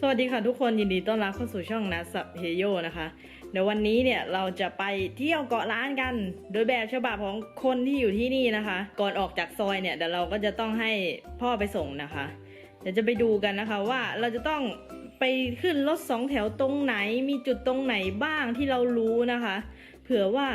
สวัสดีค่ะทุกคนยินดีต้อนรับเข้าสู่ช่องนัสเฮโยนะคะ เดี๋ยววันนี้เนี่ยเราจะไปเที่ยวเกาะล้านกัน โดยแบบฉบับของคนที่อยู่ที่นี่นะคะ ก่อนออกจากซอยเนี่ยเดี๋ยวเราก็จะต้องให้พ่อไปส่งนะคะ เดี๋ยวจะไปดูกันนะคะว่าเราจะต้องไปขึ้นรถสองแถวตรงไหน มีจุดตรงไหนบ้างที่เรารู้นะคะ เผื่อว่า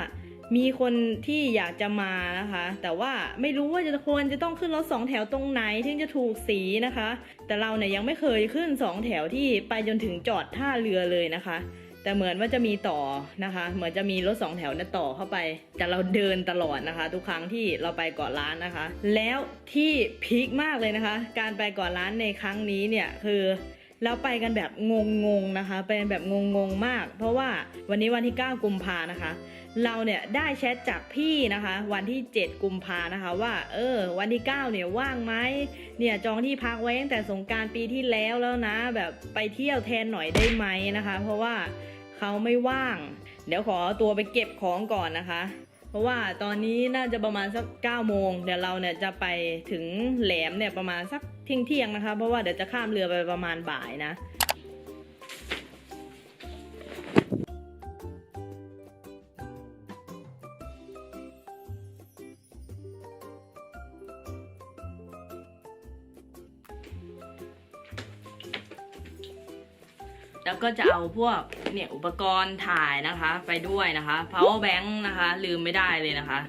มีคนที่อยากจะมานะคะ แต่ว่าไม่รู้ว่าจะควรจะต้องขึ้นรถสองแถวตรงไหนถึงจะถูกสีนะคะ แต่เราเนี่ยยังไม่เคยขึ้นสองแถวที่ไปจนถึงจอดท่าเรือเลยนะคะ แต่เหมือนว่าจะมีต่อนะคะ เหมือนจะมีรถสองแถวนี่ยต่อเข้าไป แต่เราเดินตลอดนะคะ ทุกครั้งที่เราไปเกาะล้านนะคะ แล้วที่พีคมากเลยนะคะ การไปเกาะล้านในครั้งนี้เนี่ยคือเราไปกันแบบงงๆนะคะไปกันแบบงงๆมาก เพราะว่าวันนี้วันที่ 9 กุมภานะคะ เราเนี่ยได้แชทจากพี่นะคะ วันที่ 7 กุมภานะคะว่า เออ วันที่ 9 เนี่ยว่างไหมเนี่ยจองที่พักไว้ตั้งแต่สงการปีที่แล้วแล้วนะ แบบไปเที่ยวแทนหน่อยได้ไหมนะคะ เพราะว่าเขาไม่ว่าง เดี๋ยวขอตัวไปเก็บของก่อนนะคะ เพราะว่าตอนนี้น่าจะประมาณสัก9โมงเดี๋ยวเราเนี่ยจะไปถึงแหลมเนี่ยประมาณสักเที่ยงเที่ยงๆนะคะ เพราะว่าเดี๋ยวจะข้ามเรือไปประมาณบ่ายนะ แล้วก็จะเอาพวกเนี่ยอุปกรณ์ถ่ายนะคะ ไปด้วยนะคะ power bank นะคะ ลืมไม่ได้เลยนะคะ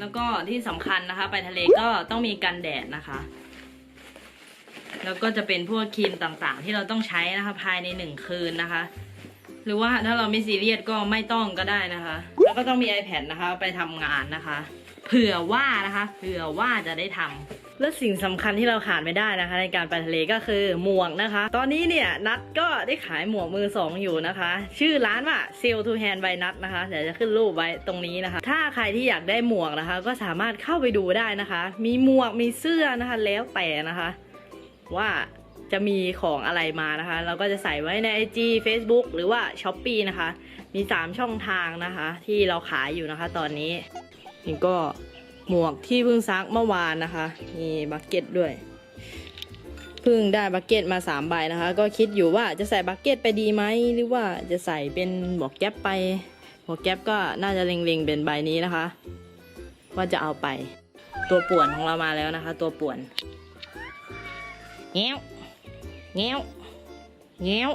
แล้วก็ที่สำคัญนะคะ ไปทะเลก็ต้องมีกันแดดนะคะ แล้วก็จะเป็นพวกครีมต่างๆ ที่เราต้องใช้นะคะภายในหนึ่งคืนนะคะ หรือว่าถ้าเราไม่ซีเรียสก็ไม่ต้องก็ได้นะคะ แล้วก็ต้องมี iPad นะคะ ไปทำงานนะคะ เผื่อว่านะคะ เผื่อว่าจะได้ทำ และสิ่งสำคัญที่เราขาดไม่ได้นะคะ ในการไปทะเลก็คือหมวกนะคะ ตอนนี้เนี่ยนัดก็ได้ขายหมวกมือสองอยู่นะคะ ชื่อร้านว่า s e l to Hand by นัดนะคะ เดี๋ยวจะขึ้นรูปไว้ตรงนี้นะคะ ถ้าใครที่อยากได้หมวกนะคะ ก็สามารถเข้าไปดูได้นะคะ มีหมวกมีเสื้อนะคะแล้วแต่นะคะ ว่าจะมีของอะไรมานะคะ เราก็จะใส่ไว้ใน IG Facebook หรือว่า s h อ p e e นะคะ มี 3 ช่องทางนะคะ ที่เราขายอยู่นะคะ ตอนนี้นี่ก็ หมวกที่เพิ่งซักเมื่อวานนะคะมีบักเก็ตด้วยเพิ่งได้บักเก็ตมา3ใบนะคะ ก็คิดอยู่ว่าจะใส่บักเก็ตไปดีไหมหรือว่าจะใส่เป็นหมวกแก๊ปไป หมวกแก๊ปก็น่าจะเล็งๆเป็นใบนี้นะคะ ว่าจะเอาไป ตัวป่วนของเรามาแล้วนะคะ ตัวป่วนเงี้ยวเงี้ยวเงี้ยว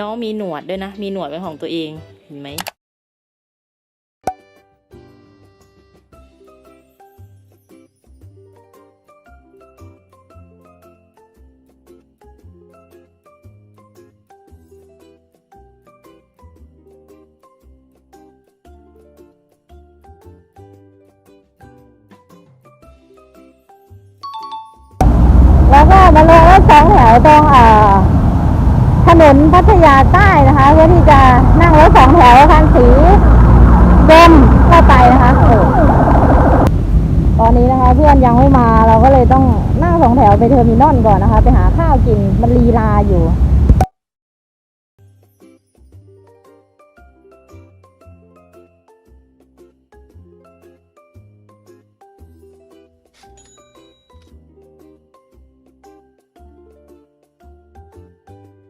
น้องมีหนวดด้วยนะ มีหนวดเป็นของตัวเองเห็นไหม มาลงรถสองแถวตรงถนนพัทยาใต้นะคะเพื่อที่จะนั่งรถสองแถวคันสีดมเข้าไปนะคะตอนนี้นะคะ เพื่อนยังไม่มาเราก็เลยต้องนั่งสองแถวไปเทอร์มินอลก่อนนะคะ ไปหาข้าวกินมันลีลาอยู่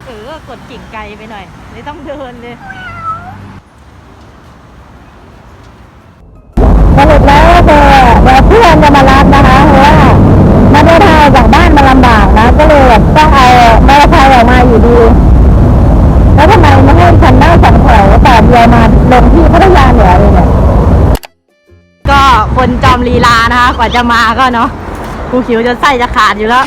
เออกดกิ่งไกลไปหน่อยไม่ต้องเดินเลยสรุปแล้วก็คือเดี๋ยวเพื่อนจะมารับนะคะเพราะว่าไม่ได้ทางจากบ้านมาลำบากนะ ก็เลยแบบต้องเอามอเตอร์ไซค์ออกมาอยู่ดี แล้วทำไมไม่ให้ฉันนั่งสองแถวแต่เดียวมาลงที่พัทยาเหนือเลยเนี่ยก็คนจอมลีลานะคะ กว่าจะมาก็เนาะครูขิวจะไส้จะขาดอยู่แล้ว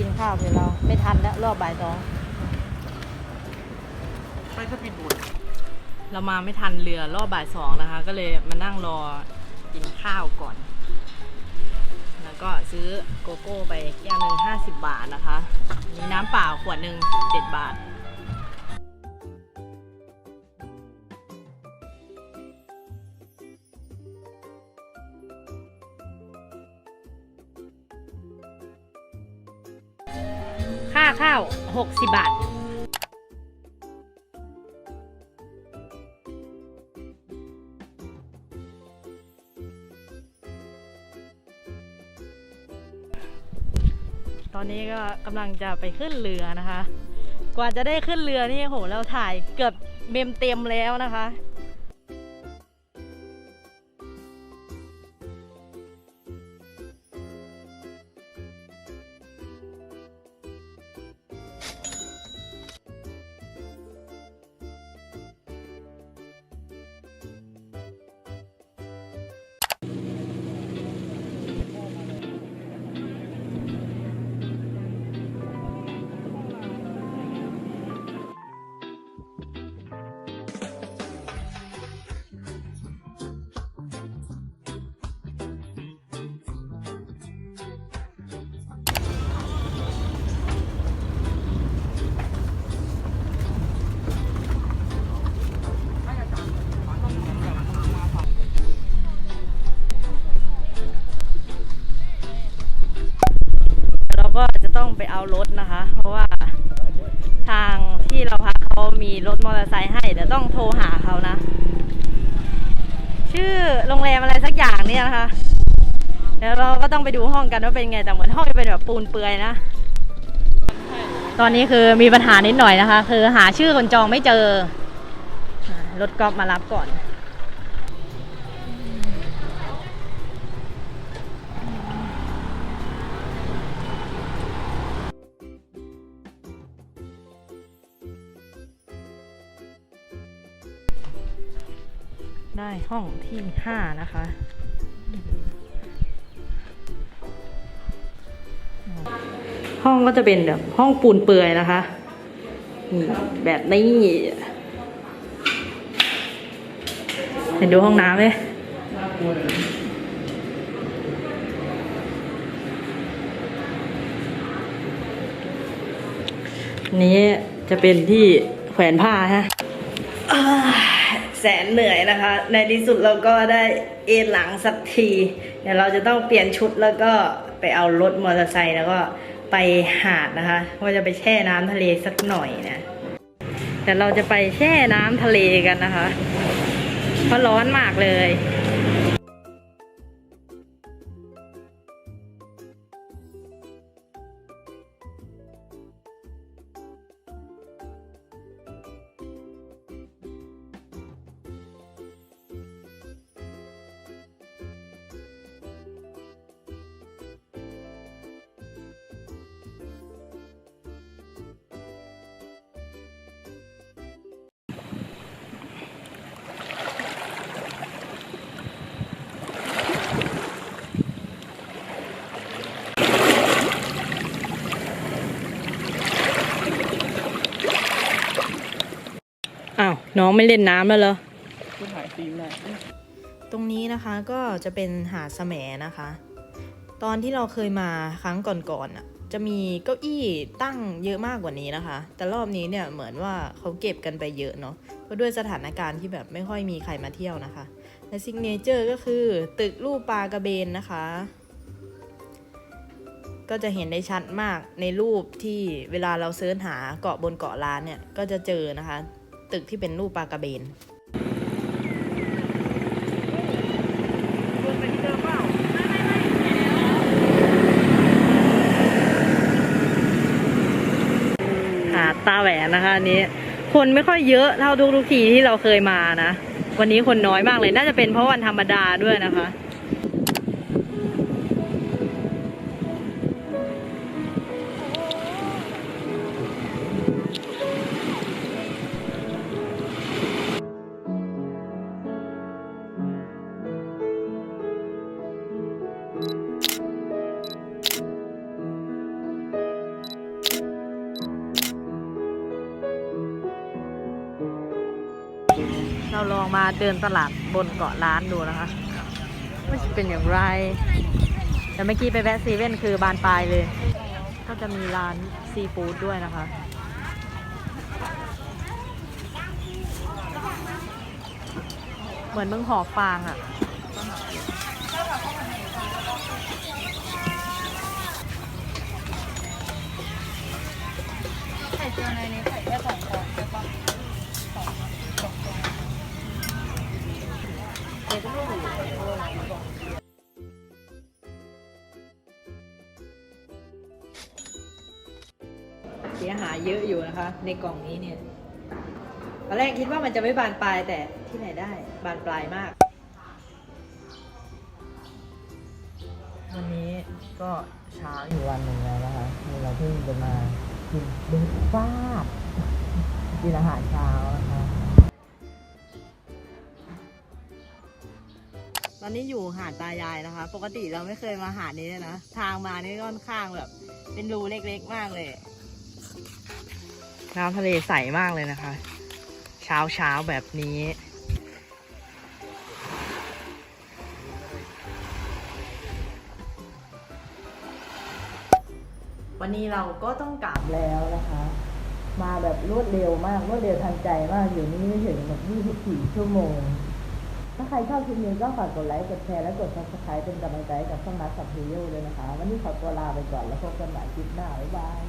กินข้าวเดี๋ยวเราไม่ทันแล้วรอบบ่ายสองไปสปีดโบ๊ทเรามาไม่ทันเรือรอบบ่ายสองนะคะ ก็เลยมานั่งรอกินข้าวก่อน แล้วก็ซื้อโกโก้ไปแก้วหนึ่งห้าสิบบาทนะคะ มีน้ำเปล่าขวดหนึ่งเจ็ดบาท 60 บาท ตอนนี้ก็กำลังจะไปขึ้นเรือนะคะ กว่าจะได้ขึ้นเรือนี่โหเราถ่ายเกือบเมมเต็มแล้วนะคะ ไปเอารถนะคะ เพราะว่าทางที่เราพักเขามีรถมอเตอร์ไซค์ให้เดี๋ยวต้องโทรหาเขานะ ชื่อโรงแรมอะไรสักอย่างเนี่ยนะคะ เดี๋ยวเราก็ต้องไปดูห้องกันว่าเป็นไงแต่เหมือนห้องจะเป็นแบบปูนเปือยนะตอนนี้คือมีปัญหานิดหน่อยนะคะ คือหาชื่อคนจองไม่เจอรถกอล์ฟมารับก่อน ได้ห้องที่ห้านะคะห้องก็จะเป็นแบบห้องปูนเปื่อยนะคะนี่แบบนี้เห็นดูห้องน้ำไหมนี้จะเป็นที่แขวนผ้าฮะ แสนเหนื่อยนะคะ ในที่สุดเราก็ได้เอนหลังสักที เดี๋ยวเราจะต้องเปลี่ยนชุดแล้วก็ไปเอารถมอเตอร์ไซค์แล้วก็ไปหาดนะคะว่าจะไปแช่น้ำทะเลสักหน่อยนะแต่เราจะไปแช่น้ำทะเลกันนะคะเพราะร้อนมากเลย น้องไม่เล่นน้ำแล้วเหรอตรงนี้นะคะก็จะเป็นหาดแสมนะคะ ตอนที่เราเคยมาครั้งก่อนๆอะจะมีเก้าอี้ตั้งเยอะมากกว่านี้นะคะ แต่รอบนี้เนี่ยเหมือนว่าเขาเก็บกันไปเยอะเนาะ เพราะด้วยสถานการณ์ที่แบบไม่ค่อยมีใครมาเที่ยวนะคะ และซิกเนเจอร์ก็คือตึกรูปปลากระเบนนะคะ ก็จะเห็นได้ชัดมากในรูปที่เวลาเราเสิร์ชหาเกาะบนเกาะล้านเนี่ยก็จะเจอนะคะ ตึกที่เป็นรูปปลากระเบนหาดตาแหวนนะคะอันนี้ คนไม่ค่อยเยอะเท่าทุกๆทีที่เราเคยมานะ วันนี้คนน้อยมากเลย น่าจะเป็นเพราะวันธรรมดาด้วยนะคะ เราลองมาเดินตลาดบนเกาะล้านดูนะคะว่าจะเป็นอย่างไร แต่เมื่อกี้ไปแวะซีเว่นคือบานปลายเลย ก็จะมีร้านซีฟู้ดด้วยนะคะเหมือนมึงหอฟางอะ่ะ ไข่เจียวในนี้ใส่แค่สองฟองใช่ปะสองสองฟอง เสียหายเยอะอยู่นะคะ ในกล่องนี้เนี่ยตอนแรกคิดว่ามันจะไม่บานปลายแต่ที่ไหนได้บานปลายมาก วันนี้ก็เช้าอยู่วันหนึ่งแล้วนะคะนี่เราเพิ่งจะมากินเบรกฟาสต์กินอาหารเช้า อนนี้อยู่หาดตายายนะคะ ปกติเราไม่เคยมาหาดนี้เลยนะ ทางมานี่ค่อนข้างแบบ เป็นรูเล็กๆมากเลย น้ำทะเลใสมากเลยนะคะ เช้าเช้าแบบนี้ วันนี้เราก็ต้องกลับแล้วนะคะ มาแบบรวดเร็วมากรวดเร็วทันใจมากอยู่นี่ไม่ถึงแบบ24ชั่วโมง ถ้าใครชอบคลิปนี้ก็ฝากกดไลค์ กดแชร์ และกด subscribe เป็นกำลังใจกับช่องนัดสับพิโยด้วยนะคะ วันนี้ขอตัวลาไปก่อนแล้วพบกันใหม่คลิปหน้า บ๊ายบาย